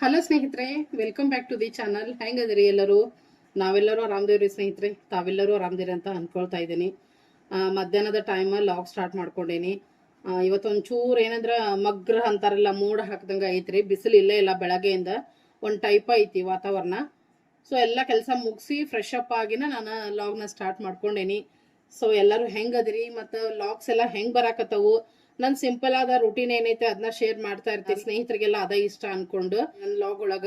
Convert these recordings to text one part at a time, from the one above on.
Hello ಸ್ನೇಹಿತರೆ welcome back to the channel ಹೆಂಗದ್ರಿ ಎಲ್ಲರೂ? ನಾವೆಲ್ಲರೂ ಆರಾಮದೇವ್ರಿ ಸ್ನೇಹಿತರೆ? ತಾವೆಲ್ಲರೂ ಆರಾಮದಿರಿ ಅಂತ ಅಂದ್ಕೊಳ್ತಾ ಇದ್ದೀನಿ. ಮಧ್ಯಾಹ್ನದ ಟೈಮಲ್ಲಿ ಲಾಗ್ ಸ್ಟಾರ್ಟ್ ಮಾಡ್ಕೊಂಡೇನಿ. ಇವತ್ತೊಂದು ಚೂರು ಏನಂದ್ರೆ ಏನಂದ್ರ ಮಗ್ರ ಅಂತಾರಲ್ಲ, ಮೋಡ ಹಾಕ್ದಂಗ ಐತ್ರಿ. ಬಿಸಿಲು ಇಲ್ಲೇ ಇಲ್ಲ ಬೆಳಗ್ಗೆಯಿಂದ. ಒಂದು ಟೈಪ್ ಐತಿ ವಾತಾವರಣ. ಸೊ ಎಲ್ಲ ಕೆಲಸ ಮುಗಿಸಿ ಫ್ರೆಶ್ ಅಪ್ ಆಗಿನ ನಾನು ಲಾಗ್ನ ಸ್ಟಾರ್ಟ್ ಮಾಡ್ಕೊಂಡೇನಿ. ಸೊ ಎಲ್ಲರೂ ಹೆಂಗದಿರಿ? ಮತ್ತು ಲಾಗ್ಸ್ ಎಲ್ಲ ಹೆಂಗೆ ಬರಾಕತ್ತವು? ನನ್ ಸಿಂಪಲ್ ಆದ ರೂಟೀನ್ ಏನೈತೆ ಅದನ್ನ ಶೇರ್ ಮಾಡ್ತಾ ಇರ್ತೀನಿ. ಸ್ನೇಹಿತರಿಗೆಲ್ಲ ಅದ ಇಷ್ಟ ಅನ್ಕೊಂಡು ನನ್ನ ಲಾಗ್ ಒಳಗ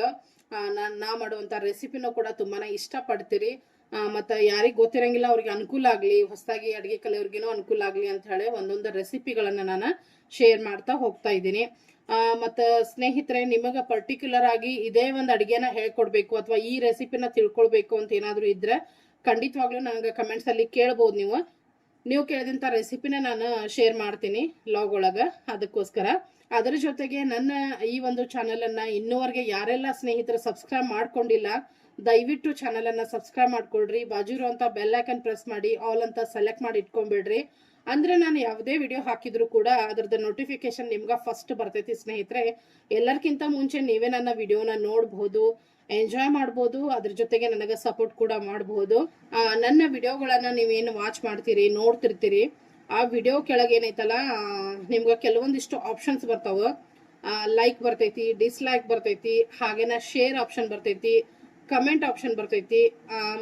ನಾನ್ ನಾ ಮಾಡುವಂತ ರೆಸಿಪಿನೂ ಕೂಡ ತುಂಬಾನೇ ಇಷ್ಟ ಪಡ್ತೀರಿ ಆ, ಮತ್ತ ಯಾರಿಗ್ ಗೊತ್ತಿರಂಗಿಲ್ಲ ಅವ್ರಿಗೆ ಅನುಕೂಲ ಆಗ್ಲಿ ಹೊಸದಾಗಿ ಅಡಿಗೆ ಕಲಿಯೋರ್ಗಿನೂ ಅನುಕೂಲ ಆಗ್ಲಿ ಅಂತ ಹೇಳಿ ಒಂದೊಂದು ರೆಸಿಪಿಗಳನ್ನ ನಾನು ಶೇರ್ ಮಾಡ್ತಾ ಹೋಗ್ತಾ ಇದ್ದೀನಿ. ಆ, ಮತ್ತ ಸ್ನೇಹಿತರೆ ನಿಮಗ ಪರ್ಟಿಕ್ಯುಲರ್ ಆಗಿ ಇದೇ ಒಂದು ಅಡಿಗೆನ ಹೇಳ್ಕೊಡ್ಬೇಕು ಅಥವಾ ಈ ರೆಸಿಪಿನ ತಿಳ್ಕೊಳ್ಬೇಕು ಅಂತ ಏನಾದ್ರು ಇದ್ರೆ ಖಂಡಿತವಾಗ್ಲೂ ನನಗೆ ಕಮೆಂಟ್ಸ್ ಅಲ್ಲಿ ಕೇಳ್ಬೋದು ನೀವು. ನೀವು ಕೇಳಿದಂಥ ರೆಸಿಪಿನ ನಾನು ಶೇರ್ ಮಾಡ್ತೀನಿ ಲಾಗ್ ಒಳಗೆ ಅದಕ್ಕೋಸ್ಕರ. ಅದರ ಜೊತೆಗೆ ನನ್ನ ಈ ಒಂದು ಚಾನಲನ್ನು ಇನ್ನೂವರೆಗೆ ಯಾರೆಲ್ಲ ಸ್ನೇಹಿತರು ಸಬ್ಸ್ಕ್ರೈಬ್ ಮಾಡ್ಕೊಂಡಿಲ್ಲ, ದಯವಿಟ್ಟು ಚಾನಲನ್ನು ಸಬ್ಸ್ಕ್ರೈಬ್ ಮಾಡ್ಕೊಳ್ರಿ. ಬಾಜು ಇರುವಂಥ ಬೆಲ್ ಐಕನ್ ಪ್ರೆಸ್ ಮಾಡಿ ಆಲ್ ಅಂತ ಸೆಲೆಕ್ಟ್ ಮಾಡಿ ಇಟ್ಕೊಂಡ್ಬಿಡ್ರಿ. ಅಂದ್ರೆ ನಾನು ಯಾವುದೇ ವಿಡಿಯೋ ಹಾಕಿದ್ರು ಕೂಡ ಅದರದ ನೋಟಿಫಿಕೇಶನ್ ನಿಮ್ಗೆ ಫಸ್ಟ್ ಬರ್ತೈತಿ ಸ್ನೇಹಿತರೆ. ಎಲ್ಲರಿಗಿಂತ ಮುಂಚೆ ನೀವೇ ನನ್ನ ವಿಡಿಯೋನ ನೋಡಬಹುದು ಎಂಜಾಯ್ ಮಾಡ್ಬೋದು, ಅದ್ರ ಜೊತೆಗೆ ನನಗೆ ಸಪೋರ್ಟ್ ಕೂಡ ಮಾಡಬಹುದು ನನ್ನ ವಿಡಿಯೋಗಳನ್ನ ನೀವೇನು ವಾಚ್ ಮಾಡ್ತೀರಿ, ನೋಡ್ತಿರ್ತೀರಿ, ಆ ವಿಡಿಯೋ ಕೆಳಗೆ ಏನೈತಲ್ಲ ನಿಮ್ಗೆ ಕೆಲವೊಂದಿಷ್ಟು ಆಪ್ಷನ್ಸ್ ಬರ್ತಾವ. ಲೈಕ್ ಬರ್ತೈತಿ ಡಿಸ್ಲೈಕ್ ಬರ್ತೈತಿ, ಹಾಗೇನ ಶೇರ್ ಆಪ್ಷನ್ ಬರ್ತೈತಿ ಕಮೆಂಟ್ ಆಪ್ಷನ್ ಬರ್ತೈತಿ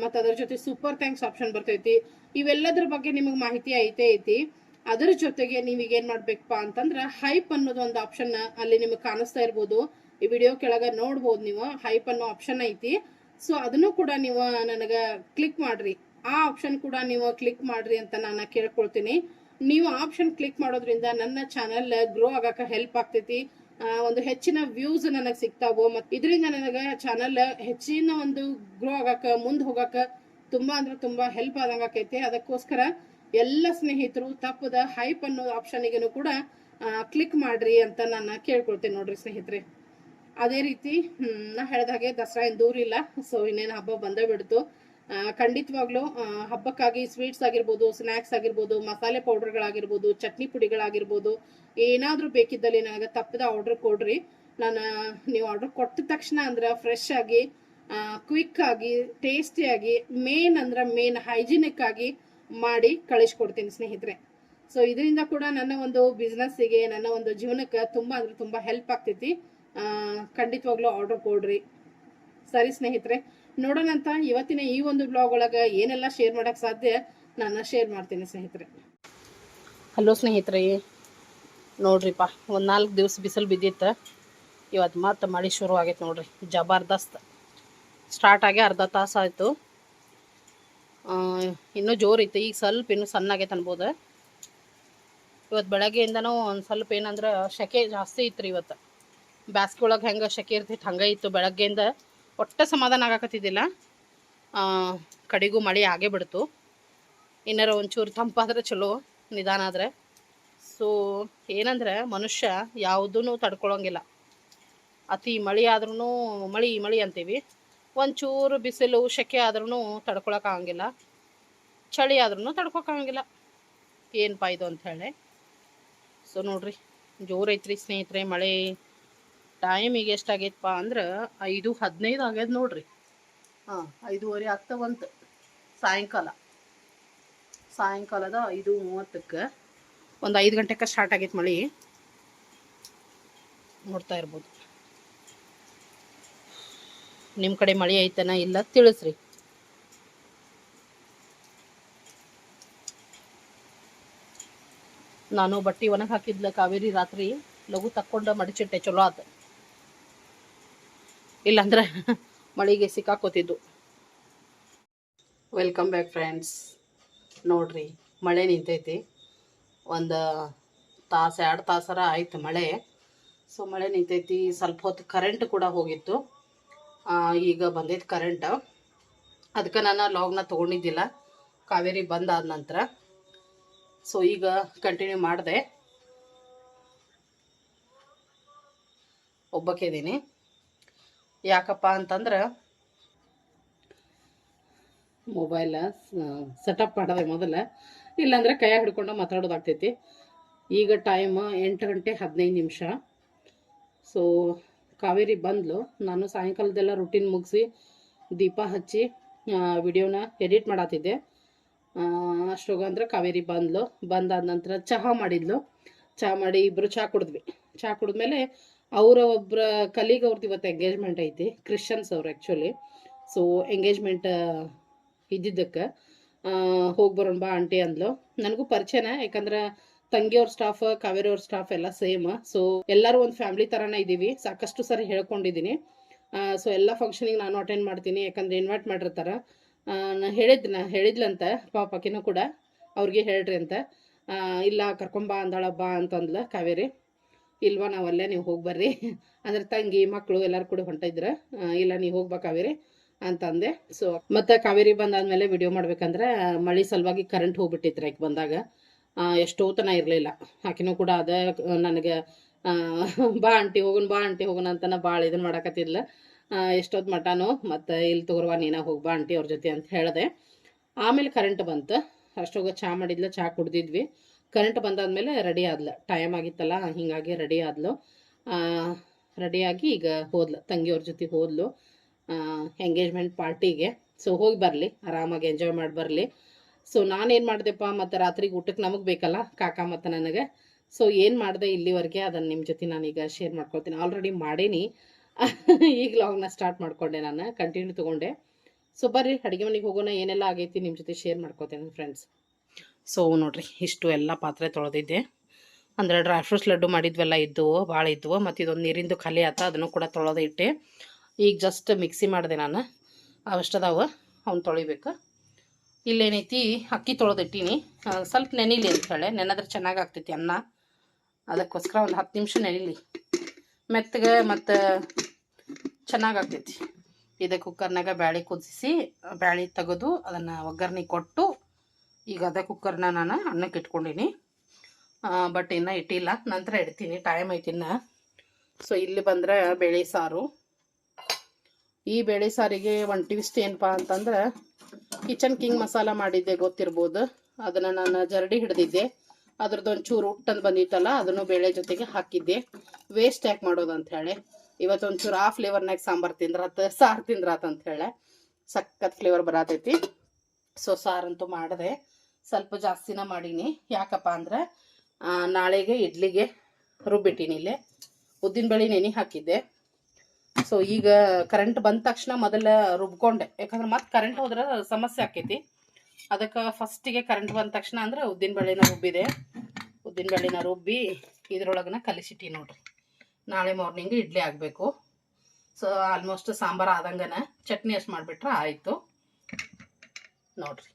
ಮತ್ತು ಅದರ ಜೊತೆ ಸೂಪರ್ ಥ್ಯಾಂಕ್ಸ್ ಆಪ್ಷನ್ ಬರ್ತೈತಿ. ಇವೆಲ್ಲದ್ರ ಬಗ್ಗೆ ನಿಮಗೆ ಮಾಹಿತಿ ಐತೆ ಐತಿ. ಅದರ ಜೊತೆಗೆ ನೀವೀಗ ಏನ್ ಮಾಡ್ಬೇಕಪ್ಪ ಅಂತಂದ್ರ ಹೈಪ್ ಅನ್ನೋದು ಒಂದು ಆಪ್ಷನ್ ಅಲ್ಲಿ ನಿಮಗೆ ಕಾಣಿಸ್ತಾ ಇರ್ಬೋದು. ಈ ವಿಡಿಯೋ ಕೆಳಗೆ ನೋಡ್ಬೋದು ನೀವು, ಹೈಪ್ ಅನ್ನೋ ಆಪ್ಷನ್ ಐತಿ. ಸೊ ಅದನ್ನು ಕೂಡ ನೀವು ನನಗೆ ಕ್ಲಿಕ್ ಮಾಡ್ರಿ. ಆ ಆಪ್ಷನ್ ಕೂಡ ನೀವು ಕ್ಲಿಕ್ ಮಾಡ್ರಿ ಅಂತ ನಾನು ಕೇಳ್ಕೊಳ್ತೀನಿ. ನೀವು ಆಪ್ಷನ್ ಕ್ಲಿಕ್ ಮಾಡೋದ್ರಿಂದ ನನ್ನ ಚಾನಲ್ ಗ್ರೋ ಆಗಕ್ಕೆ ಹೆಲ್ಪ್ ಆಗ್ತೈತಿ. ಒಂದು ಹೆಚ್ಚಿನ ವ್ಯೂಸ್ ನನಗೆ ಸಿಗ್ತಾವೋ. ಮತ್ತು ಇದರಿಂದ ನನಗೆ ಚಾನಲ್ ಹೆಚ್ಚಿನ ಒಂದು ಗ್ರೋ ಆಗಕ್ಕೆ ಮುಂದೆ ಹೋಗಕ್ಕ ತುಂಬಾ ಅಂದ್ರೆ ತುಂಬಾ ಹೆಲ್ಪ್ ಆದಂಗ ಆಕೈತಿ. ಅದಕ್ಕೋಸ್ಕರ ಎಲ್ಲ ಸ್ನೇಹಿತರು ತಪ್ಪದ ಹೈಪ್ ಅನ್ನೋ ಆಪ್ಷನ್ಗೂ ಕೂಡ ಕ್ಲಿಕ್ ಮಾಡ್ರಿ ಅಂತ ನಾನು ಕೇಳ್ಕೊಳ್ತೇನೆ ನೋಡ್ರಿ ಸ್ನೇಹಿತರೆ. ಅದೇ ರೀತಿ ನಾ ಹೇಳ್ದ ಹಾಗೆ ದಸರಾ ಏನು ದೂರ ಇಲ್ಲ. ಸೊ ಇನ್ನೇನು ಹಬ್ಬ ಬಂದೇ ಬಿಡ್ತು. ಖಂಡಿತವಾಗ್ಲೂ ಹಬ್ಬಕ್ಕಾಗಿ ಸ್ವೀಟ್ಸ್ ಆಗಿರ್ಬೋದು ಸ್ನ್ಯಾಕ್ಸ್ ಆಗಿರ್ಬೋದು, ಮಸಾಲೆ ಪೌಡರ್ಗಳಾಗಿರ್ಬೋದು ಚಟ್ನಿ ಪುಡಿಗಳಾಗಿರ್ಬೋದು, ಏನಾದರೂ ಬೇಕಿದ್ದಲ್ಲಿ ನನಗೆ ತಪ್ಪದ ಆರ್ಡರ್ ಕೊಡ್ರಿ. ನಾನು ನೀವು ಆರ್ಡರ್ ಕೊಟ್ಟ ತಕ್ಷಣ ಅಂದ್ರೆ ಫ್ರೆಶ್ ಆಗಿ ಕ್ವಿಕ್ ಆಗಿ ಟೇಸ್ಟಿಯಾಗಿ ಮೇನ್ ಅಂದ್ರೆ ಮೇನ್ ಹೈಜಿನಿಕ್ ಆಗಿ ಮಾಡಿ ಕಳಿಸ್ಕೊಡ್ತೀನಿ ಸ್ನೇಹಿತರೆ. ಸೊ ಇದರಿಂದ ಕೂಡ ನನ್ನ ಒಂದು ಬಿಸ್ನೆಸ್ಸಿಗೆ ನನ್ನ ಒಂದು ಜೀವನಕ್ಕೆ ತುಂಬ ಅಂದ್ರೆ ತುಂಬ ಹೆಲ್ಪ್ ಆಗ್ತೈತಿ. ಖಂಡಿತವಾಗ್ಲೂ ಆರ್ಡರ್ ಕೊಡ್ರಿ. ಸರಿ ಸ್ನೇಹಿತರೆ ನೋಡೋಣಂತ ಇವತ್ತಿನ ಈ ಒಂದು ಬ್ಲಾಗ್ ಒಳಗೆ ಏನೆಲ್ಲ ಶೇರ್ ಮಾಡಕ್ ಸಾಧ್ಯ, ನಾನು ಶೇರ್ ಮಾಡ್ತೀನಿ ಸ್ನೇಹಿತರೆ. ಹಲೋ ಸ್ನೇಹಿತರೆ, ನೋಡ್ರಿಪ್ಪ, ಒಂದು ನಾಲ್ಕು ದಿವಸ ಬಿಸಿಲು ಬಿದ್ದಿತ್ತು ಇವತ್ತು ಮತ್ತೆ ಮಳೆ ಶುರು ಆಗೈತೆ ನೋಡ್ರಿ, ಜಬರ್ದಸ್ತ್. ಸ್ಟಾರ್ಟ್ ಆಗಿ ಅರ್ಧ ತಾಸು ಆಯಿತು. ಇನ್ನೂ ಜೋರು ಇತ್ತು ಈಗ ಸ್ವಲ್ಪ ಇನ್ನೂ ಸಣ್ಣ ಆಗೈತೆ ಅನ್ಬೋದು ಇವತ್ತು ಬೆಳಗ್ಗೆಯಿಂದನೂ ಒಂದು ಸ್ವಲ್ಪ ಏನಂದ್ರೆ ಸೆಕೆ ಜಾಸ್ತಿ ಇತ್ತು ರೀ ಇವತ್ತು ಬ್ಯಾಸ್ಗೆ ಒಳಗೆ ಹೆಂಗೆ ಸೆಕೆ ಇರ್ತಿತ್ತು ಹಂಗೆ ಇತ್ತು. ಬೆಳಗ್ಗೆಯಿಂದ ಒಟ್ಟು ಸಮಾಧಾನ ಆಗಾಕತ್ತಿದ್ದಿಲ್ಲ. ಕಡೆಗೂ ಮಳೆ ಆಗೇ ಬಿಡ್ತು. ಏನಾರ ಒಂಚೂರು ತಂಪಾದ್ರೆ ಚಲೋ ನಿಧಾನ ಆದರೆ. ಸೊ, ಏನಂದ್ರೆ ಮನುಷ್ಯ ಯಾವುದೂ ತಡ್ಕೊಳಂಗಿಲ್ಲ. ಅತಿ ಮಳೆ ಆದ್ರೂ ಮಳೆ ಮಳೆ ಅಂತೀವಿ. ಒಂಚೂರು ಬಿಸಿಲು ಸೆಕೆ ಆದ್ರೂ ತಡ್ಕೊಳಕ್ಕಾಗಂಗಿಲ್ಲ ಚಳಿ ಆದ್ರೂ ತಡ್ಕೊಳಕ್ಕಾಗಂಗಿಲ್ಲ ಏನಪ್ಪ ಇದು ಅಂತ ಹೇಳಿ. ಸೊ ನೋಡ್ರಿ, ಜೋರು ಐತ್ರಿ ಸ್ನೇಹಿತರೆ, ಮಳೆ ಟೈಮ್ ಈಗ ಎಷ್ಟಾಗೈತಪ್ಪ ಅಂದ್ರೆ ಐದು ಹದಿನೈದು ಆಗ್ಯದ ನೋಡ್ರಿ. ಹಾಂ, ಐದೂವರೆ ಆಗ್ತಾ ಬಂತು ಸಾಯಂಕಾಲ. ಸಾಯಂಕಾಲದ ಐದು ಮೂವತ್ತಕ್ಕೆ ಒಂದು ಐದು ಗಂಟೆಗೆ ಸ್ಟಾರ್ಟ್ ಆಗೈತೆ ಮಳೆ. ನೋಡ್ತಾ ಇರ್ಬೋದು. ನಿಮ್ಮ ಕಡೆ ಮಳೆ ಐತನ ಇಲ್ಲ ತಿಳಿಸ್ರಿ. ನಾನು ಬಟ್ಟೆ ಒಣಗಿ ಹಾಕಿದ್ಲ, ಕಾವೇರಿ ರಾತ್ರಿ ಲಘು ತಕ್ಕೊಂಡ ಮಡಚಿಟ್ಟೆ ಚಲೋ ಆತ. ಇಲ್ಲಾಂದ್ರೆ ಮಳೆಗೆ ಸಿಕ್ಕಾಕೋತಿದ್ದು. ವೆಲ್ಕಮ್ ಬ್ಯಾಕ್ ಫ್ರೆಂಡ್ಸ್ ನೋಡ್ರಿ, ಮಳೆ ನಿಂತೈತಿ. ಒಂದು ತಾಸು, ಎರಡು ತಾಸರ ಆಯ್ತು ಮಳೆ. ಸೊ ಮಳೆ ನಿಂತೈತಿ, ಸ್ವಲ್ಪ ಹೊತ್ತು ಕರೆಂಟ್ ಕೂಡ ಹೋಗಿತ್ತು. ಈಗ ಬಂದೈತೆ ಕರೆಂಟ್ ಅದಕ್ಕೆ ನಾನು ಲಾಗ್ನ ತೊಗೊಂಡಿದ್ದಿಲ್ಲ. ಕಾವೇರಿ ಬಂದಾದ ನಂತರ. ಸೊ ಈಗ ಕಂಟಿನ್ಯೂ ಮಾಡಿದೆ. ಒಬ್ಬಕ್ಕೆ ಇದ್ದೀನಿ ಯಾಕಪ್ಪ ಅಂತಂದ್ರೆ ಮೊಬೈಲ ಸೆಟಪ್ ಮಾಡೋದೆ ಮೊದಲು. ಇಲ್ಲಾಂದರೆ ಕೈಯಾಗ ಹಿಡ್ಕೊಂಡು ಮಾತಾಡೋದಾಗ್ತೈತಿ. ಈಗ ಟೈಮ್ ಎಂಟು ಗಂಟೆ ಹದಿನೈದು ನಿಮಿಷ. ಸೊ ಕಾವೇರಿ ಬಂದ್ಲು, ನಾನು ಸಾಯಂಕಾಲದೆಲ್ಲ ರುಟೀನ್ ಮುಗಿಸಿ ದೀಪ ಹಚ್ಚಿ ವಿಡಿಯೋನ ಎಡಿಟ್ ಮಾಡತ್ತಿದ್ದೆ ಅಷ್ಟೊಗ ಅಂದ್ರೆ ಕಾವೇರಿ ಬಂದ್ಲು. ಬಂದಾದ ನಂತರ ಚಹಾ ಮಾಡಿದ್ಲು. ಚಹಾ ಮಾಡಿ ಇಬ್ಬರು ಚಹಾ ಕುಡಿದ್ವಿ. ಚಹಾ ಕುಡಿದ್ಮೇಲೆ ಅವರ ಒಬ್ಬರ ಕಲೀಗ್ ಅವ್ರದ್ದು ಇವತ್ತು ಎಂಗೇಜ್ಮೆಂಟ್ ಐತಿ ಕ್ರಿಶ್ಚಿಯನ್ಸ್ ಅವ್ರು ಆ್ಯಕ್ಚುಲಿ ಸೊ ಎಂಗೇಜ್ಮೆಂಟ್ ಇದ್ದಿದ್ದಕ್ಕೆ ಹೋಗಿ ಬರೋಣ ಬಾ ಆಂಟಿ ಅಂದ್ಲು. ನನಗೂ ಪರಿಚಯನ, ಯಾಕಂದ್ರೆ ತಂಗಿಯವ್ರ ಸ್ಟಾಫ್ ಕಾವೇರಿ ಅವ್ರ ಸ್ಟಾಫ್ ಎಲ್ಲ ಸೇಮ್ ಸೊ ಎಲ್ಲರೂ ಒಂದು ಫ್ಯಾಮಿಲಿ ಥರನೇ ಇದ್ದೀವಿ. ಸಾಕಷ್ಟು ಸರಿ ಹೇಳ್ಕೊಂಡಿದ್ದೀನಿ. ಸೊ ಎಲ್ಲ ಫಂಕ್ಷನಿಗೆ ನಾನು ಅಟೆಂಡ್ ಮಾಡ್ತೀನಿ, ಯಾಕಂದ್ರೆ ಇನ್ವೈಟ್ ಮಾಡಿರ್ತಾರೆ. ನಾ ಹೇಳಿದ್ನ ಹೇಳಿದ್ಲಂತ ಪಾಪಕಿನೂ ಕೂಡ ಅವ್ರಿಗೆ ಹೇಳ್ರಿ ಅಂತ. ಇಲ್ಲ ಕರ್ಕೊಂಬಾ ಅಂದಾಳ, ಬಾ ಅಂತಂದ್ಲ ಕಾವೇರಿ. ಇಲ್ವಾ ಅಲ್ಲೇ ನೀವು ಹೋಗಿ ಬರ್ರಿ. ಅಂದ್ರೆ ತಂಗಿ ಮಕ್ಕಳು ಎಲ್ಲರೂ ಕೂಡ ಹೊಂಟಿದ್ರ ಇಲ್ಲ, ನೀವು ಹೋಗ್ಬಾ ಕಾವೇರಿ ಅಂತಂದೆ. ಸೊ ಮತ್ತೆ ಕಾವೇರಿ ಬಂದಾದ್ಮೇಲೆ ವಿಡಿಯೋ ಮಾಡ್ಬೇಕಂದ್ರೆ ಮಳಿ ಸಲುವಾಗಿ ಕರೆಂಟ್ ಹೋಗ್ಬಿಟ್ಟಿತ್ತು ಬಂದಾಗ. ಎಷ್ಟೋ ತನ ಇರಲಿಲ್ಲ. ಆಕಿನೂ ಕೂಡ ಅದ, ನನಗೆ ಬಾ ಆಂಟಿ ಹೋಗೋಣ ಬಾ ಆಂಟಿ ಹೋಗೋಣ ಅಂತನ ಭಾಳ ಇದನ್ನ ಮಾಡಾಕತ್ತಿದ್ಲ. ಎಷ್ಟೊತ್ತು ಮಟಾನು ಮತ್ತು ಇಲ್ಲಿ ತಗೋರ್ವ, ನೀನ ಹೋಗಿ ಬಾ ಆಂಟಿ ಅವ್ರ ಜೊತೆ ಅಂತ ಹೇಳಿದೆ. ಆಮೇಲೆ ಕರೆಂಟ್ ಬಂತು. ಅಷ್ಟೋಗ ಚಹಾ ಮಾಡಿದ್ಲ ಚಹಾ ಕುಡ್ದಿದ್ವಿ. ಕರೆಂಟ್ ಬಂದಾದ್ಮೇಲೆ ರೆಡಿ ಆದ್ಲ. ಟೈಮ್ ಆಗಿತ್ತಲ್ಲ, ಹಿಂಗಾಗಿ ರೆಡಿ ಆದ್ಲು. ರೆಡಿಯಾಗಿ ಈಗ ಹೋದ್ಲು ತಂಗಿಯವ್ರ ಜೊತೆ ಹೋದ್ಲು. ಎಂಗೇಜ್ಮೆಂಟ್ ಪಾರ್ಟಿಗೆ ಸೊ ಹೋಗಿ ಬರಲಿ, ಆರಾಮಾಗಿ ಎಂಜಾಯ್ ಮಾಡಿ ಬರಲಿ. ಸೊ ನಾನೇನು ಮಾಡಿದೆಪ್ಪ, ಮತ್ತು ರಾತ್ರಿಗೆ ಊಟಕ್ಕೆ ನಮಗೆ ಬೇಕಲ್ಲ, ಕಾಕ ಮತ್ತು ನನಗೆ. ಸೊ ಏನು ಮಾಡಿದೆ ಇಲ್ಲಿವರೆಗೆ ಅದನ್ನು ನಿಮ್ಮ ಜೊತೆ ನಾನೀಗ ಶೇರ್ ಮಾಡ್ಕೊಳ್ತೀನಿ. ಆಲ್ರೆಡಿ ಮಾಡೇನಿ. ಈಗ ಲಾಗ್ನ ಸ್ಟಾರ್ಟ್ ಮಾಡ್ಕೊಂಡೆ ನಾನು ಕಂಟಿನ್ಯೂ ತೊಗೊಂಡೆ. ಸೊ ಬರ್ರಿ, ಅಡುಗೆ ಮನೆಗೆ ಹೋಗೋಣ, ಏನೆಲ್ಲ ಆಗೈತಿ ನಿಮ್ಮ ಜೊತೆ ಶೇರ್ ಮಾಡ್ಕೋತೀನಿ ಫ್ರೆಂಡ್ಸ್ ಸೊ ನೋಡಿರಿ, ಇಷ್ಟು ಎಲ್ಲ ಪಾತ್ರೆ ತೊಳೆದಿದ್ದೆ. ಅಂದರೆ ಡ್ರೈ ಫ್ರೂಟ್ಸ್ ಲಡ್ಡು ಮಾಡಿದ್ವೆಲ್ಲ ಇದ್ದವು ಭಾಳ ಇದ್ದವು ಮತ್ತು ಇದೊಂದು ನೀರಿಂದು ಖಾಲಿ ಆತ, ಅದನ್ನು ಕೂಡ ತೊಳೆದಿಟ್ಟೆ ಈಗ ಜಸ್ಟ್ ಮಿಕ್ಸಿ ಮಾಡಿದೆ ನಾನು. ಅವಷ್ಟದಾವ ಅವ್ನು ತೊಳಿಬೇಕು. ಇಲ್ಲೇನೈತಿ ಅಕ್ಕಿ ತೊಳೆದಿಟ್ಟೀನಿ. ಸ್ವಲ್ಪ ನೆನಿಲಿ ಅಂತ ಹೇಳಿ. ನೆನೆದ್ರೆ ಚೆನ್ನಾಗಿ ಆಗ್ತೈತಿ ಅನ್ನ. ಅದಕ್ಕೋಸ್ಕರ ಒಂದು ಹತ್ತು ನಿಮಿಷ ನೆನಿಲಿ. ಮೆತ್ತಗೆ ಮತ್ತು ಚೆನ್ನಾಗಿ ಆಗ್ತೈತಿ ಇದೇ ಕುಕ್ಕರ್ನಾಗ ಬ್ಯಾಳಿ ಕುದಿಸಿ, ಬ್ಯಾಳೆ ತೆಗೆದು ಅದನ್ನು ಒಗ್ಗರಣೆ ಕೊಟ್ಟು, ಈಗ ಅದೇ ಕುಕ್ಕರ್ನ ನಾನು ಅನ್ನಕ್ಕೆ ಇಟ್ಕೊಂಡೀನಿ. ಬಟ್ ಇನ್ನೂ ಇಟ್ಟಿಲ್ಲ. ನಂತರ ಇಡ್ತೀನಿ. ಟೈಮ್ ಐತಿ ಇನ್ನು. ಸೊ ಇಲ್ಲಿ ಬಂದರೆ ಬೇಳೆ ಸಾರು. ಈ ಬೇಳೆ ಸಾರಿಗೆ ಒಂದು ಟ್ವಿಸ್ಟ್ ಏನಪ್ಪ ಅಂತಂದ್ರೆ ಕಿಚನ್ ಕಿಂಗ್ ಮಸಾಲ ಮಾಡಿದ್ದೆ, ಗೊತ್ತಿರ್ಬೋದು. ಅದನ್ನು ನಾನು ಜರಡಿ ಹಿಡ್ದಿದ್ದೆ. ಅದ್ರದ್ದು ಒಂಚೂರು ಉಟ್ಟಂದು ಬಂದಿತ್ತಲ್ಲ, ಅದನ್ನು ಬೇಳೆ ಜೊತೆಗೆ ಹಾಕಿದ್ದೆ. ವೇಸ್ಟ್ ಯಾಕೆ ಮಾಡೋದು ಅಂತ ಹೇಳಿ. ಇವತ್ತು ಒಂಚೂರು ಆ ಫ್ಲೇವರ್ನಾಗ ಸಾಂಬಾರು ತಿಂದ್ರಾತ, ಸಾರು ತಿಂದ್ರಾತ ಅಂತ ಹೇಳಿ. ಸಖತ್ ಫ್ಲೇವರ್ ಬರತೈತಿ. ಸೊ ಸಾರಂತೂ ಮಾಡಿದೆ. ಸ್ವಲ್ಪ ಜಾಸ್ತಿನ ಮಾಡೀನಿ. ಯಾಕಪ್ಪ ಅಂದ್ರೆ ನಾಳೆಗೆ ಇಡ್ಲಿಗೆ ರುಬ್ಬಿಟ್ಟೀನಿ ಇಲ್ಲೇ. ಉದ್ದಿನ ಉದ್ದಿನಬೇಳೆ ನೆನೆ ಹಾಕಿದ್ದೆ. ಸೊ ಈಗ ಕರೆಂಟ್ ಬಂದ ತಕ್ಷಣ ಮೊದಲ ರುಬ್ಕೊಂಡೆ. ಯಾಕಂದ್ರೆ ಮತ್ತೆ ಕರೆಂಟ್ ಹೋದ್ರೆ ಸಮಸ್ಯೆ ಆಕೈತಿ. ಅದಕ್ಕೆ ಫಸ್ಟಿಗೆ ಕರೆಂಟ್ ಬಂದ ತಕ್ಷಣ ಅಂದ್ರೆ ಉದ್ದಿನ ಬೇಳೆನ ರುಬ್ಬಿದೆ. ಉದ್ದಿನ ಬೇಳೆನ ರುಬ್ಬಿ ಇದ್ರೊಳಗನ ಕಲಿಸಿಟ್ಟಿ ನೋಡ್ರಿ. ನಾಳೆ ಮಾರ್ನಿಂಗ್ ಇಡ್ಲಿ ಆಗಬೇಕು. ಸೊ ಆಲ್ಮೋಸ್ಟ್ ಸಾಂಬಾರು ಆದಂಗನ ಚಟ್ನಿ ಅಷ್ಟು ಮಾಡಿಬಿಟ್ರೆ ಆಯಿತು. ನೋಡ್ರಿ.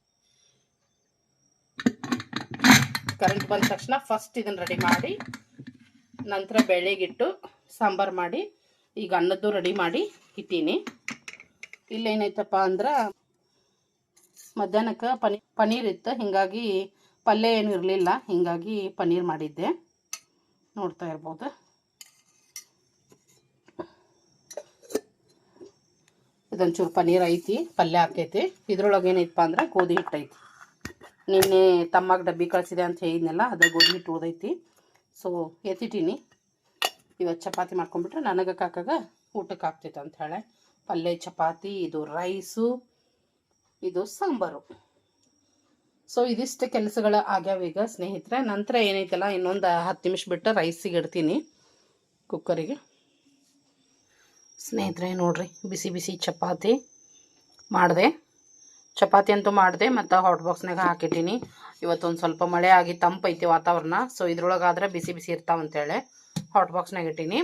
ಕರೆಂಟ್ ಬಂದ ತಕ್ಷಣ ಫಸ್ಟ್ ಇದನ್ನು ರೆಡಿ ಮಾಡಿ, ನಂತರ ಬೆಳೆಗಿಟ್ಟು ಸಾಂಬಾರು ಮಾಡಿ ಈಗ ಅನ್ನದ್ದು ರೆಡಿ ಮಾಡಿ ಇಟ್ಟೀನಿ. ಇಲ್ಲೇನೈತಪ್ಪ ಅಂದ್ರೆ ಮಧ್ಯಾಹ್ನಕ್ಕೆ ಪನಿ ಪನ್ನೀರ್ ಇತ್ತು. ಹಿಂಗಾಗಿ ಪಲ್ಯ ಏನು ಇರಲಿಲ್ಲ. ಹಿಂಗಾಗಿ ಪನ್ನೀರ್ ಮಾಡಿದ್ದೆ. ನೋಡ್ತಾ ಇರ್ಬೋದು. ಇದೊಂಚೂರು ಪನ್ನೀರ್ ಐತಿ, ಪಲ್ಯ ಹಾಕೈತಿ ಇದ್ರೊಳಗೆ ಏನೈತಪ್ಪ ಅಂದ್ರೆ ಗೋಧಿ ಹಿಟ್ಟು ಐತಿ ನಿನ್ನೆ ತಮ್ಮಗೆ ಡಬ್ಬಿ ಕಳಿಸಿದೆ ಅಂತ ಹೇಳಿದ್ನಲ್ಲ ಅದು ಗೋಧಿ ಹಿಟ್ಟು ಉಳ್ದೈತಿ. ಸೊ ಎತ್ತಿಟ್ಟೀನಿ. ಇವತ್ತು ಚಪಾತಿ ಮಾಡ್ಕೊಂಡ್ಬಿಟ್ರೆ ನನಗೆ ಕಾಕಾಗ ಊಟಕ್ಕೆ ಆಗ್ತಿತ್ತು ಅಂತ ಹೇಳಿ. ಪಲ್ಯ, ಚಪಾತಿ, ಇದು ರೈಸು ಇದು ಸಾಂಬಾರು. ಸೊ ಇದಿಷ್ಟು ಕೆಲಸಗಳು ಆಗ್ಯಾವ ಈಗ ಸ್ನೇಹಿತರೆ. ನಂತರ ಏನೈತಲ್ಲ, ಇನ್ನೊಂದು ಹತ್ತು ನಿಮಿಷ ಬಿಟ್ಟು ರೈಸಿಗೆ ಇಡ್ತೀನಿ ಕುಕ್ಕರಿಗೆ ಸ್ನೇಹಿತರೆ, ನೋಡ್ರಿ, ಬಿಸಿ ಬಿಸಿ ಚಪಾತಿ ಮಾಡಿದೆ. ಚಪಾತಿ ಅಂತೂ ಮಾಡಿದೆ, ಮತ್ತು ಹಾಟ್ ಬಾಕ್ಸ್ನಾಗ ಹಾಕಿಟ್ಟೀನಿ. ಇವತ್ತೊಂದು ಸ್ವಲ್ಪ ಮಳೆ ಆಗಿ ತಂಪೈತಿ ವಾತಾವರಣ ಸೊ ಇದ್ರೊಳಗಾದ್ರೆ ಬಿಸಿ ಬಿಸಿ ಇರ್ತಾವಂತೇಳಿ ಹಾಟ್ ಬಾಕ್ಸ್ನಾಗ ಇಟ್ಟೀನಿ.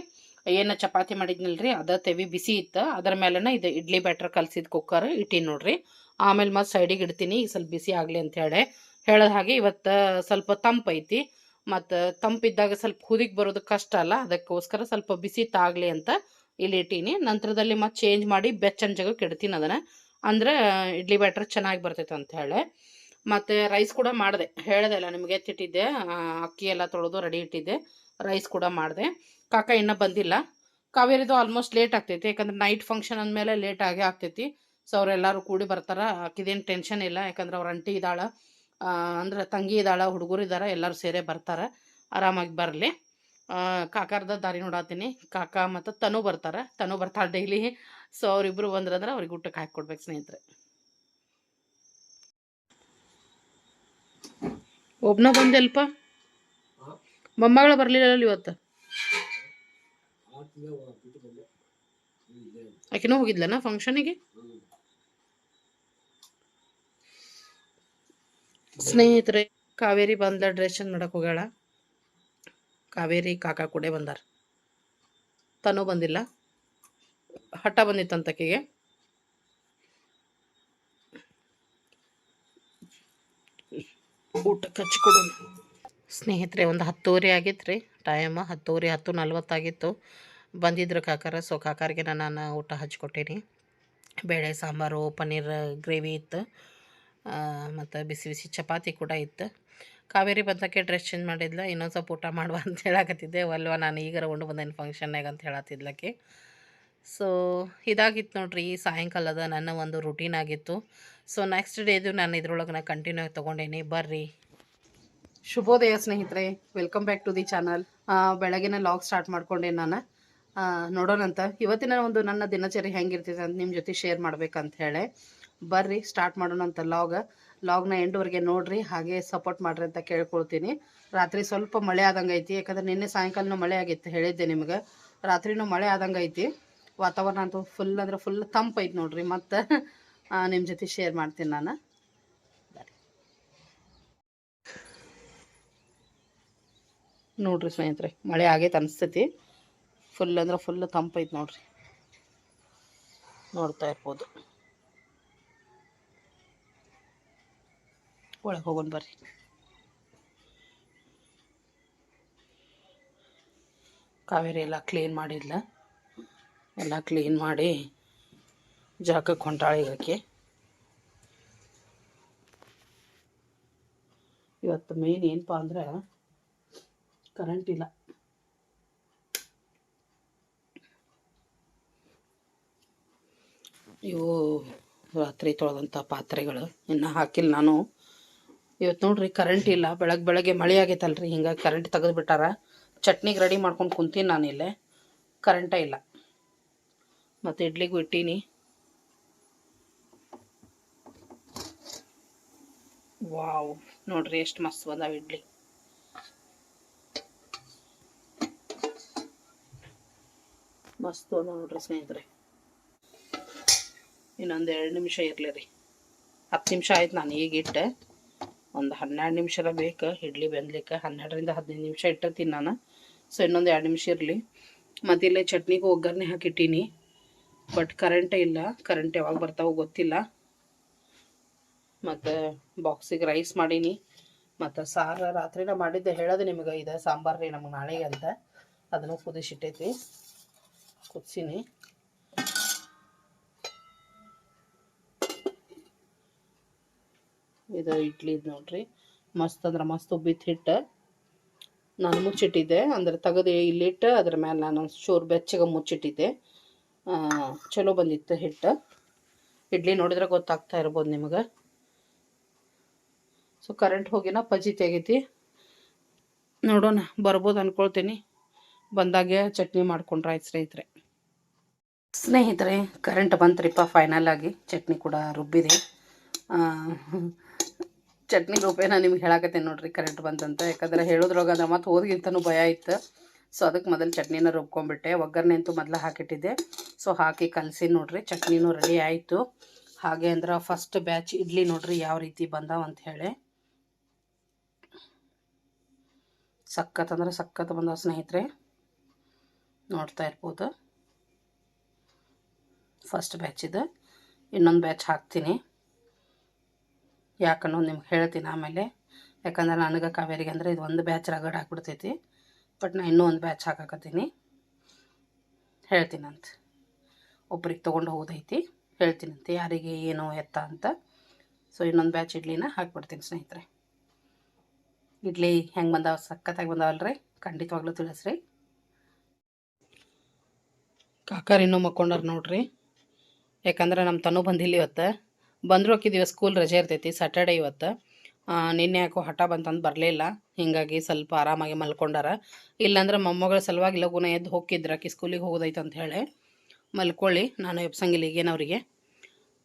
ಏನು ಚಪಾತಿ ಮಾಡಿದ್ನಲ್ರಿ, ಅದ ತೆವಿ ಬಿಸಿ ಇತ್ತು. ಅದರ ಮೇಲೆನ ಇದು ಇಡ್ಲಿ ಬ್ಯಾಟ್ರ್ ಕಲಸಿದ ಕುಕ್ಕರ್ ಇಟ್ಟೀನಿ ನೋಡ್ರಿ. ಆಮೇಲೆ ಮತ್ತೆ ಸೈಡಿಗೆ ಇಡ್ತೀನಿ, ಈಗ ಸ್ವಲ್ಪ ಬಿಸಿ ಆಗಲಿ ಅಂತ ಹೇಳಿ. ಹೇಳೋದು ಹಾಗೆ ಇವತ್ತು ಸ್ವಲ್ಪ ತಂಪೈತಿ ಮತ್ತು ತಂಪಿದ್ದಾಗ ಸ್ವಲ್ಪ ಹುದಿಗೆ ಬರೋದು ಕಷ್ಟ ಅಲ್ಲ, ಅದಕ್ಕೋಸ್ಕರ ಸ್ವಲ್ಪ ಬಿಸಿ ತಾಗಲಿ ಅಂತ ಇಲ್ಲಿ ಇಟ್ಟೀನಿ. ನಂತರದಲ್ಲಿ ಮತ್ತೆ ಚೇಂಜ್ ಮಾಡಿ ಬೆಚ್ಚನ ಜಾಗಕ್ಕೆ ಇಡ್ತೀನಿ ಅದನ್ನು. ಅಂದ್ರೆ ಇಡ್ಲಿ ಬ್ಯಾಟ್ರ್ ಚೆನ್ನಾಗಿ ಬರ್ತೈತೆ ಅಂತ ಹೇಳಿ. ಮತ್ತು ರೈಸ್ ಕೂಡ ಮಾಡಿದೆ. ಹೇಳಿದೆ ಅಲ್ಲ, ನಿಮಗೆ ಎತ್ತಿಟ್ಟಿದ್ದೆ. ಅಕ್ಕಿ ಎಲ್ಲ ತೊಳೆದು ರೆಡಿ ಇಟ್ಟಿದ್ದೆ. ರೈಸ್ ಕೂಡ ಮಾಡಿದೆ. ಕಾಕ ಇನ್ನೂ ಬಂದಿಲ್ಲ. ಕಾವೇರಿದು ಆಲ್ಮೋಸ್ಟ್ ಲೇಟ್ ಆಗ್ತೈತಿ. ಯಾಕಂದ್ರೆ ನೈಟ್ ಫಂಕ್ಷನ್ ಅಂದಮೇಲೆ ಲೇಟ್ ಆಗೇ ಆಗ್ತೈತಿ. ಸೊ ಅವರೆಲ್ಲರೂ ಕೂಡಿ ಬರ್ತಾರೆ. ಆಕಿದೇನು ಟೆನ್ಷನ್ ಇಲ್ಲ. ಯಾಕಂದ್ರೆ ಅವ್ರ ಅಂಟಿ ಇದ್ದಾಳೆ. ಅಂದ್ರೆ ತಂಗಿ ಇದ್ದಾಳೆ, ಹುಡುಗರು ಇದ್ದಾರೆ, ಎಲ್ಲರೂ ಸೇರೇ ಬರ್ತಾರೆ. ಆರಾಮಾಗಿ ಬರಲಿ. ಕಾಕಾರ್ದ ದಾರಿ ನೋಡಾತೀನಿ. ಕಾಕ ಮತ್ತು ತನು ಬರ್ತಾರೆ. ತನು ಬರ್ತಾಳೆ ಡೈಲಿ ಸೊ ಬಂದ್ರೆ ಅಂದ್ರೆ ಅವ್ರಿಗೆ ಊಟಕ್ಕೆ ಹಾಕಿ ಕೊಡ್ಬೇಕು ಸ್ನೇಹಿತರೆ. ಒಬ್ನ ಬಂದೆಲ್ಪ? ಮೊಮ್ಮಗಳು ಬರಲಿಲ್ಲ ಇವತ್ತು? ಆಕಿನೂ ಹೋಗಿದ್ಲನ ಫಂಕ್ಷನಿಗೆ ಸ್ನೇಹಿತರೆ, ಕಾವೇರಿ ಬಂದ ಡ್ರೆಸ್ ಚೇಂಜ್ ಮಾಡಕ್ಕೆ ಹೋಗ್ಯಾಳ. ಕಾವೇರಿ ಕಾಕಾ ಕೂಡ ಬಂದಾರ. ತನು ಬಂದಿಲ್ಲ. ಹಠ ಬಂದಿತ್ತಂತಕಿಗೆ ಊಟಕ್ಕೆ ಹಚ್ಕೊಡೋಣ ಸ್ನೇಹಿತರೆ, ಒಂದು ಹತ್ತುವರೆ ಆಗಿತ್ತು ರೀ ಟೈಮ್ ಹತ್ತುವರೆ, ಹತ್ತು ನಲ್ವತ್ತಾಗಿತ್ತು ಬಂದಿದ್ರು ಕಾಕಾರ ಸೊ ಕಾಕಾರಿಗೆ ನಾನು ಊಟ ಹಚ್ಕೊಟ್ಟೀನಿ. ಬೇಳೆ ಸಾಂಬಾರು, ಪನ್ನೀರ್, ಗ್ರೇವಿ ಇತ್ತು. ಮತ್ತು ಬಿಸಿ ಬಿಸಿ ಚಪಾತಿ ಕೂಡ ಇತ್ತು. ಕಾವೇರಿ ಬಂದಕ್ಕೆ ಡ್ರೆಸ್ ಚೇಂಜ್ ಮಾಡಿದ್ಲ. ಇನ್ನೊಂದು ಸ್ವಲ್ಪ ಊಟ ಮಾಡುವ ಅಂತ ಹೇಳಕತ್ತಿದ್ದೆ. ಅಲ್ವಾ ನಾನು ಈಗ ಉಂಡು ಬಂದೇನು ಫಂಕ್ಷನ್ನಾಗ ಅಂತ ಹೇಳತ್ತಿದ್ಲಕ್ಕೆ ಸೊ ಇದಾಗಿತ್ತು ನೋಡ್ರಿ. ಈ ಸಾಯಂಕಾಲದ ನನ್ನ ಒಂದು ರುಟೀನ್ ಆಗಿತ್ತು. ಸೊ ನೆಕ್ಸ್ಟ್ ಡೇದು ನಾನು ಇದ್ರೊಳಗೆ ನಾನು ಕಂಟಿನ್ಯೂ ಆಗಿ ತೊಗೊಂಡೇನಿ. ಬರ್ರಿ. ಶುಭೋದಯ ಸ್ನೇಹಿತರೆ welcome back to the channel ಬೆಳಗಿನ ಲಾಗ್ ಸ್ಟಾರ್ಟ್ ಮಾಡ್ಕೊಂಡೆ ನಾನು. ನೋಡೋಣಂತ ಇವತ್ತಿನ ಒಂದು ನನ್ನ ದಿನಚರಿ ಹೆಂಗಿರ್ತೈತೆ ಅಂತ ನಿಮ್ಮ ಜೊತೆ ಶೇರ್ ಮಾಡ್ಬೇಕಂತ ಹೇಳಿ. ಬರ್ರಿ ಸ್ಟಾರ್ಟ್ ಮಾಡೋಣಂತ ಲಾಗ್ ಲಾಗ್ನ ಎಂಡ್ವರೆಗೆ ನೋಡ್ರಿ, ಹಾಗೆ ಸಪೋರ್ಟ್ ಮಾಡ್ರಿ ಅಂತ ಕೇಳ್ಕೊಳ್ತೀನಿ. ರಾತ್ರಿ ಸ್ವಲ್ಪ ಮಳೆ ಆದಂಗೆ ಐತಿ, ಯಾಕಂದ್ರೆ ನಿನ್ನೆ ಸಾಯಂಕಾಲನೂ ಮಳೆ ಆಗಿತ್ತು ಹೇಳಿದ್ದೆ ನಿಮ್ಗೆ. ರಾತ್ರಿನೂ ಮಳೆ ಆದಂಗೆ ಐತಿ. ವಾತಾವರಣ ಅಂತೂ ಫುಲ್ ಅಂದ್ರೆ ಫುಲ್ ತಂಪೈತಿ ನೋಡ್ರಿ, ಮತ್ತು ನಿಮ್ಮ ಜೊತೆ ಶೇರ್ ಮಾಡ್ತೀನಿ ನಾನು. ನೋಡ್ರಿ ಸ್ನೇಹಿತರೆ, ಮಳೆ ಆಗೈತೆ ಅನಿಸ್ತೈತಿ. ಫುಲ್ ಅಂದ್ರೆ ಫುಲ್ ತಂಪೈತೆ ನೋಡ್ರಿ. ನೋಡ್ತಾ ಇರ್ಬೋದು. ಒಳಗೆ ಹೋಗೋಣ ಬರ್ರಿ. ಕಾವೇರಿ ಎಲ್ಲ ಕ್ಲೀನ್ ಮಾಡಿಲ್ಲ ಎಲ್ಲ ಕ್ಲೀನ್ ಮಾಡಿ ಜಾಗಕ್ಕೆ ಹೊಂಟಾಳೆ ಈಗಕ್ಕೆ ಇವತ್ತು ಮೇನ್ ಏನಪ್ಪ ಅಂದ್ರೆ ಕರೆಂಟ್ ಇಲ್ಲ. ಇವು ರಾತ್ರಿ ತೊಳೆದಂಥ ಪಾತ್ರೆಗಳು. ಇನ್ನೂ ಹಾಕಿಲ್ಲ ನಾನು. ಇವತ್ತು ನೋಡ್ರಿ ಕರೆಂಟ್ ಇಲ್ಲ. ಬೆಳಗ್ಗೆ ಬೆಳಗ್ಗೆ ಮಳೆ ಆಗೈತಲ್ರಿ. ಹಿಂಗಾಗಿ ಕರೆಂಟ್ ತೆಗೆದು ಬಿಟ್ಟಾರ. ಚಟ್ನಿಗೆ ರೆಡಿ ಮಾಡ್ಕೊಂಡು ಕುಂತೀನಿ ನಾನು ಇಲ್ಲೇ. ಕರೆಂಟೇ ಇಲ್ಲ. ಮತ್ತು ಇಡ್ಲಿಗೂ ಇಟ್ಟೀನಿ. ವಾವ್ ನೋಡ್ರಿ ಎಷ್ಟು ಮಸ್ತ್ ಬಂದಾವ ಇಡ್ಲಿ. ಮಸ್ತ್ ಅದ ನೋಡ್ರಿ ಸ್ನೇಹಿತರೆ. ಇನ್ನೊಂದು ಎರಡು ನಿಮಿಷ ಇರಲಿ ರೀ. ಹತ್ತು ನಿಮಿಷ ಆಯ್ತು ನಾನು ಈಗ ಇಟ್ಟೆ. ಒಂದು ಹನ್ನೆರಡು ನಿಮಿಷರ ಬೇಕು, ಇಡ್ಲಿ ಬೆಂದ್ಲಿಕ್ಕೆ. ಹನ್ನೆರಡರಿಂದ ಹದಿನೈದು ನಿಮಿಷ ಇಟ್ಟಿರ್ತೀನಿ ನಾನು. ಸೊ ಇನ್ನೊಂದು ಎರಡು ನಿಮಿಷ ಇರಲಿ. ಮತ್ತು ಇಲ್ಲೇ ಚಟ್ನಿಗೆ ಒಗ್ಗರಣೆ ಹಾಕಿಟ್ಟೀನಿ. ಬಟ್ ಕರೆಂಟ್ ಇಲ್ಲ. ಕರೆಂಟ್ ಯಾವಾಗ ಬರ್ತಾವೋ ಗೊತ್ತಿಲ್ಲ. ಮತ್ತು ಬಾಕ್ಸಿಗೆ ರೈಸ್ ಮಾಡೀನಿ. ಮತ್ತು ಸಾರು ರಾತ್ರಿನ ಮಾಡಿದ್ದೆ. ಹೇಳೋದು ನಿಮಗೆ, ಇದೆ ಸಾಂಬಾರು ರೀ ನಮಗೆ ನಾಳೆಗೆ ಅಂತ. ಅದನ್ನು ಕುದಿಸಿಟ್ಟೈತಿ ಕುದಿಸೀನಿ ಇದು ಇಡ್ಲಿ ನೋಡ್ರಿ. ಮಸ್ತ್ ಅಂದ್ರೆ ಮಸ್ತ್ ಉಬ್ಬಿತ್ತು ಹಿಟ್ಟು ನಾನು ಮುಚ್ಚಿಟ್ಟಿದ್ದೆ. ಅಂದ್ರೆ ತೆಗೆದು ಇಲ್ಲಿಟ್ಟು ಅದ್ರ ಮೇಲೆ ನಾನು ಚೂರು ಬೆಚ್ಚಗೆ ಮುಚ್ಚಿಟ್ಟಿದ್ದೆ. ಚಲೋ ಬಂದಿತ್ತು ಹಿಟ್ಟು. ಇಡ್ಲಿ ನೋಡಿದ್ರೆ ಗೊತ್ತಾಗ್ತಾ ಇರ್ಬೋದು ನಿಮಗೆ. ಸೊ ಕರೆಂಟ್ ಹೋಗಿನ ಪಜಿ ತೆಗಿತಿ. ನೋಡೋಣ. ಬರ್ಬೋದು ಅನ್ಕೊಳ್ತೀನಿ. ಬಂದಾಗೆ ಚಟ್ನಿ ಮಾಡ್ಕೊಂಡ್ರೆ ಆಯ್ತು ಸ್ನೇಹಿತರೆ. ಸ್ನೇಹಿತರೆ ಕರೆಂಟ್ ಬಂತ್ರಿಪ್ಪ ಫೈನಲ್ ಆಗಿ ಚಟ್ನಿ ಕೂಡ ರುಬ್ಬಿದೆ. ಚಟ್ನಿ ರೂಪೇನ ನಿಮ್ಗೆ ಹೇಳಕತ್ತೇನೆ ನೋಡ್ರಿ ಕರೆಂಟ್ ಬಂತಂತ. ಯಾಕಂದ್ರೆ ಹೇಳೋದ್ರೊಳಗೆ ಅಂದ್ರೆ ಮತ್ತೆ ಹೋದ್ಗಿಂತನೂ ಭಯ ಇತ್ತು. ಸೊ ಅದಕ್ಕೆ ಮೊದಲು ಚಟ್ನಿನ ರುಬ್ಕೊಂಡ್ಬಿಟ್ಟೆ ಒಗ್ಗರಣೆ ಅಂತೂ ಮೊದಲು ಹಾಕಿಟ್ಟಿದ್ದೆ. ಸೊ ಹಾಕಿ ಕಲಸಿ ನೋಡ್ರಿ, ಚಟ್ನಿನೂ ರೆಡಿ ಆಯಿತು. ಹಾಗೆ ಅಂದ್ರೆ ಫಸ್ಟ್ ಬ್ಯಾಚ್ ಇಡ್ಲಿ ನೋಡ್ರಿ ಯಾವ ರೀತಿ ಬಂದಾವ ಅಂತ ಹೇಳಿ. ಸಖತ್ ಅಂದ್ರೆ ಬಂದಾವ ಸ್ನೇಹಿತರೆ. ನೋಡ್ತಾ ಇರ್ಬೋದು. ಫಸ್ಟ್ ಬ್ಯಾಚ್ ಇದು. ಇನ್ನೊಂದು ಬ್ಯಾಚ್ ಹಾಕ್ತೀನಿ. ಯಾಕನ್ನೋ ನಿಮ್ಗೆ ಹೇಳ್ತೀನಿ ಆಮೇಲೆ. ಯಾಕಂದ್ರೆ ನನಗೆ ಕಾವೇರಿಗೆ ಅಂದರೆ ಇದು ಒಂದು ಬ್ಯಾಚ್ ರಗಡ್ ಹಾಕ್ಬಿಡ್ತೈತಿ ಬಟ್ ನಾನು ಇನ್ನೂ ಒಂದು ಬ್ಯಾಚ್ ಹಾಕಕತ್ತೀನಿ. ಹೇಳ್ತೀನಂತ. ಒಬ್ರಿಗೆ ತೊಗೊಂಡು ಹೋಗೋದೈತಿ. ಹೇಳ್ತೀನಂತೆ ಯಾರಿಗೆ ಏನು ಎತ್ತ ಅಂತ. ಸೊ ಇನ್ನೊಂದು ಬ್ಯಾಚ್ ಇಡ್ಲಿನ ಹಾಕ್ಬಿಡ್ತೀನಿ ಸ್ನೇಹಿತರೆ. ಇಡ್ಲಿ ಹೆಂಗೆ ಬಂದಾವ? ಸಖತ್ತಾಗಿ ಬಂದಾವಲ್ರಿ? ಖಂಡಿತವಾಗ್ಲೂ ತಿಳಿಸ್ರಿ. ಕಾಕಾರ ಇನ್ನೂ ಮಕ್ಕೊಂಡಾರ ನೋಡ್ರಿ. ಯಾಕಂದ್ರೆ ನಮ್ಮ ತನು ಬಂದಿಲ್ಲ ಇವತ್ತು. ಬಂದರೂ ಹಾಕಿದ್ದೀವಿ ಸ್ಕೂಲ್ ರಜೆ ಇರ್ತೈತಿ ಸ್ಯಾಟರ್ಡೆ ಇವತ್ತು. ನಿನ್ನೆ ಯಾಕೋ ಹಠ ಬಂತಂದು ಬರಲಿಲ್ಲ. ಹೀಗಾಗಿ ಸ್ವಲ್ಪ ಆರಾಮಾಗಿ ಮಲ್ಕೊಂಡಾರ. ಇಲ್ಲಾಂದ್ರೆ ಮೊಮ್ಮಗಳ ಸಲುವಾಗಿ ಲಗುನ ಎದ್ದು ಹೋಗಿದ್ರೆ ಆಕಿ ಸ್ಕೂಲಿಗೆ ಹೋಗೋದೈತೆ ಅಂತ ಹೇಳಿ. ಮಲ್ಕೊಳ್ಳಿ, ನಾನು ಎಪ್ಸಂಗಿಲ್ಲ ಈಗೇನು ಅವರಿಗೆ.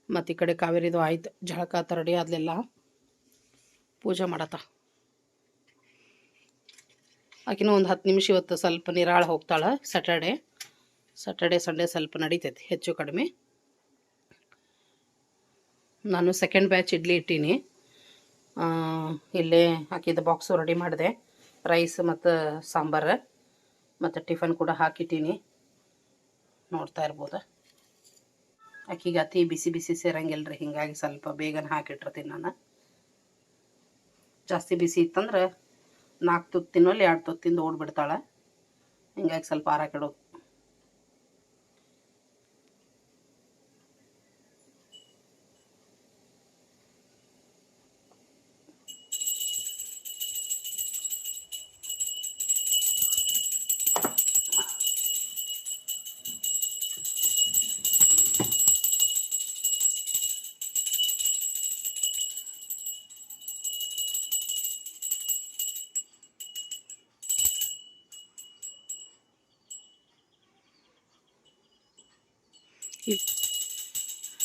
ಮತ್ತು ಈ ಕಡೆ ಕಾವೇರಿದು ಆಯ್ತು, ಜಳಕ ತರಡಿ ಅದಲೆಲ್ಲ ಪೂಜೆ ಮಾಡತ್ತ. ಆಕಿನೂ ಒಂದು ಹತ್ತು ನಿಮಿಷ ಇವತ್ತು ಸ್ವಲ್ಪ ನಿರಾಳ ಹೋಗ್ತಾಳೆ ಸ್ಯಾಟರ್ಡೆ ಸ್ಯಾಟರ್ಡೆ ಸಂಡೇ ಸ್ವಲ್ಪ ನಡೀತೈತಿ, ಹೆಚ್ಚು ಕಡಿಮೆ. ನಾನು ಸೆಕೆಂಡ್ ಬ್ಯಾಚ್ ಇಡ್ಲಿ ಇಟ್ಟೀನಿ. ಇಲ್ಲೇ ಹಾಕಿದ ಬಾಕ್ಸು ರೆಡಿ ಮಾಡಿದೆ. ರೈಸ್ ಮತ್ತು ಸಾಂಬಾರು, ಮತ್ತು ಟಿಫನ್ ಕೂಡ ಹಾಕಿಟ್ಟೀನಿ. ನೋಡ್ತಾ ಇರ್ಬೋದು? ಆಕಿಗೆ ಅತಿ ಬಿಸಿ ಬಿಸಿ ಸೇರಂಗಿಲ್ಲ ಹೀಗಾಗಿ ಸ್ವಲ್ಪ ಬೇಗನೆ ಹಾಕಿಟ್ಟಿರ್ತೀನಿ ನಾನು. ಜಾಸ್ತಿ ಬಿಸಿ ಇತ್ತಂದ್ರೆ ನಾಲ್ಕು ತುತ್ತು ಎರಡು ತುತ್ತು ತಿಂದು ಓಡ್ಬಿಡ್ತಾಳೆ ಹಿಂಗಾಗಿ ಸ್ವಲ್ಪ ಆರಾಕಿಡೋದು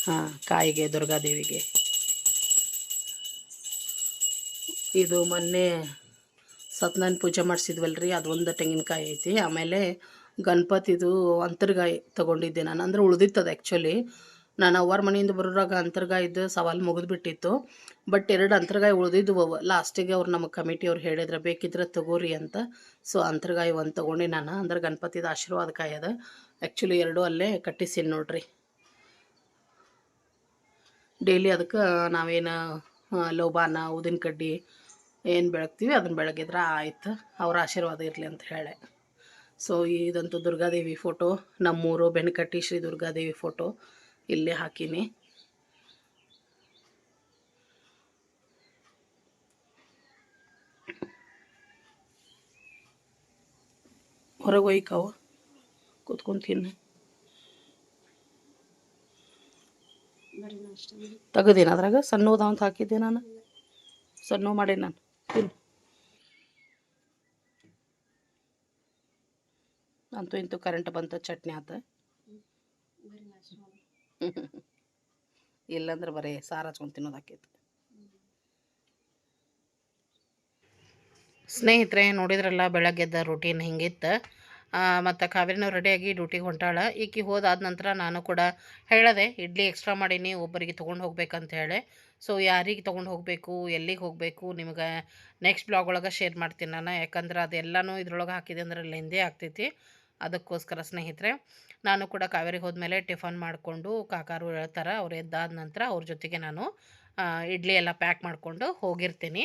ಹಾಂ ಕಾಯಿಗೆ ದುರ್ಗಾದೇವಿಗೆ ಇದು ಮೊನ್ನೆ ಸತ್ಯನಾರಾಯಣ ಪೂಜೆ ಮಾಡಿಸಿದ್ವಲ್ರಿ ಅದೊಂದು ತೆಂಗಿನಕಾಯಿ ಐತಿ. ಆಮೇಲೆ ಗಣಪತಿದು ಅಂತರ್ಗಾಯಿ ತೊಗೊಂಡಿದ್ದೆ ನಾನು. ಅಂದ್ರೆ ಉಳ್ದಿತ್ತದು ಆ್ಯಕ್ಚುಲಿ ನಾನು ಅವ್ರ ಮನೆಯಿಂದ ಬರೋರಾಗ ಅಂತರ್ಗಾಯಿದ್ದು ಸವಾಲು ಮುಗಿದ್ಬಿಟ್ಟಿತ್ತು. ಬಟ್ ಎರಡು ಅಂತರ್ಗಾಯಿ ಉಳಿದಿದ್ದು ಅವ ಲಾಸ್ಟಿಗೆ ಅವ್ರು ನಮ್ಮ ಕಮಿಟಿಯವ್ರು ಹೇಳಿದ್ರೆ, ಬೇಕಿದ್ರೆ ತಗೋರಿ ಅಂತ. ಸೊ ಅಂತರ್ಗಾಯಿ ಒಂದು ತೊಗೊಂಡು ನಾನು. ಅಂದ್ರೆ ಗಣಪತಿದು ಆಶೀರ್ವಾದ ಕಾಯಿ ಅದ ಆ್ಯಕ್ಚುಲಿ ಎರಡೂ ಅಲ್ಲೇ ಕಟ್ಟಿಸೀನಿ ನೋಡ್ರಿ. ಡೈಲಿ ಅದಕ್ಕೆ ನಾವೇನು ಲೋಬಾನ ಊದಿನ ಕಡ್ಡಿ ಏನು ಬೆಳಗ್ತೀವಿ, ಅದನ್ನು ಬೆಳಗಿದ್ರೆ ಆಯ್ತು. ಅವ್ರ ಆಶೀರ್ವಾದ ಇರಲಿ ಅಂತ ಹೇಳಿ. ಸೊ ಇದಂತೂ ದುರ್ಗಾದೇವಿ ಫೋಟೋ ನಮ್ಮೂರು ಬೆನಕಟ್ಟಿ ಶ್ರೀ ದುರ್ಗಾದೇವಿ ಫೋಟೋ ಇಲ್ಲೇ ಹಾಕೀನಿ. ಹೊರಗೆ ಒಯ್ಕಾವು ಕೂತ್ಕೊಂಡು ತೆಗದೇನು ಅದ್ರಾಗ? ಸಣ್ಣದ ಅಂತ ಹಾಕಿದ್ದೆ ನಾನು. ಸಣ್ಣ ಮಾಡಿ ನಾನು. ತಿನ್ನು. ಅಂತೂ ಇಂತೂ ಕರೆಂಟ್ ಬಂತ, ಚಟ್ನಿ ಆತ. ಇಲ್ಲಂದ್ರೆ ಬರೀ ಸಾರ ಹಚ್ಕೊಂಡು ತಿನ್ನೋದಾಕೈತಿ ಸ್ನೇಹಿತರೆ, ನೋಡಿದ್ರಲ್ಲ, ಬೆಳಗ್ಗೆದ್ದ ರೂಟೀನ್ ಹಿಂಗಿತ್ತು? ಮತ್ತು ಕಾವೇರಿನವ್ರು ರೆಡಿಯಾಗಿ ಡ್ಯೂಟಿಗೆ ಹೊಂಟಾಳೆ. ಈಕಿ ಹೋದಾದ ನಂತರ ನಾನು ಕೂಡ ಹೇಳಿದೆ, ಇಡ್ಲಿ ಎಕ್ಸ್ಟ್ರಾ ಮಾಡೀನಿ, ಒಬ್ಬರಿಗೆ ತೊಗೊಂಡು ಹೋಗ್ಬೇಕಂತ ಹೇಳಿ. ಸೊ ಯಾರಿಗೆ ತೊಗೊಂಡು ಹೋಗಬೇಕು, ಎಲ್ಲಿಗೆ ಹೋಗಬೇಕು, ನಿಮಗೆ ನೆಕ್ಸ್ಟ್ ಬ್ಲಾಗ್ ಒಳಗೆ ಶೇರ್ ಮಾಡ್ತೀನಿ ನಾನು. ಯಾಕಂದ್ರೆ ಅದೆಲ್ಲನೂ ಇದ್ರೊಳಗೆ ಹಾಕಿದೆ ಅಂದ್ರೆ ಲೆಂದೇ ಆಗ್ತೈತಿ. ಅದಕ್ಕೋಸ್ಕರ ಸ್ನೇಹಿತರೆ, ನಾನು ಕೂಡ ಕಾವೇರಿಗೆ ಹೋದ್ಮೇಲೆ ಟಿಫನ್ ಮಾಡಿಕೊಂಡು ಕಾಕಾರು ಹೇಳ್ತಾರೆ, ಅವ್ರು ಎದ್ದಾದ ನಂತರ ಅವ್ರ ಜೊತೆಗೆ ನಾನು ಇಡ್ಲಿ ಎಲ್ಲ ಪ್ಯಾಕ್ ಮಾಡಿಕೊಂಡು ಹೋಗಿರ್ತೀನಿ.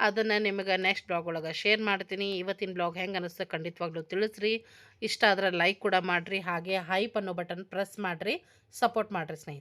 ಅದನ್ನು ನಿಮಗೆ ನೆಕ್ಸ್ಟ್ ಬ್ಲಾಗ್ ಒಳಗೆ ಶೇರ್ ಮಾಡ್ತೀನಿ. ಇವತ್ತಿನ ಬ್ಲಾಗ್ ಹೆಂಗೆ ಅನ್ನಿಸ್ತು ಖಂಡಿತವಾಗ್ಲೂ ತಿಳಿಸ್ರಿ. ಇಷ್ಟ ಆದ್ರೆ ಲೈಕ್ ಕೂಡ ಮಾಡಿರಿ. ಹಾಗೆ ಹೈಪ್ ಅನ್ನೋ ಬಟನ್ ಪ್ರೆಸ್ ಮಾಡಿರಿ. ಸಪೋರ್ಟ್ ಮಾಡಿರಿ ಸ್ನೇಹಿತರೆ.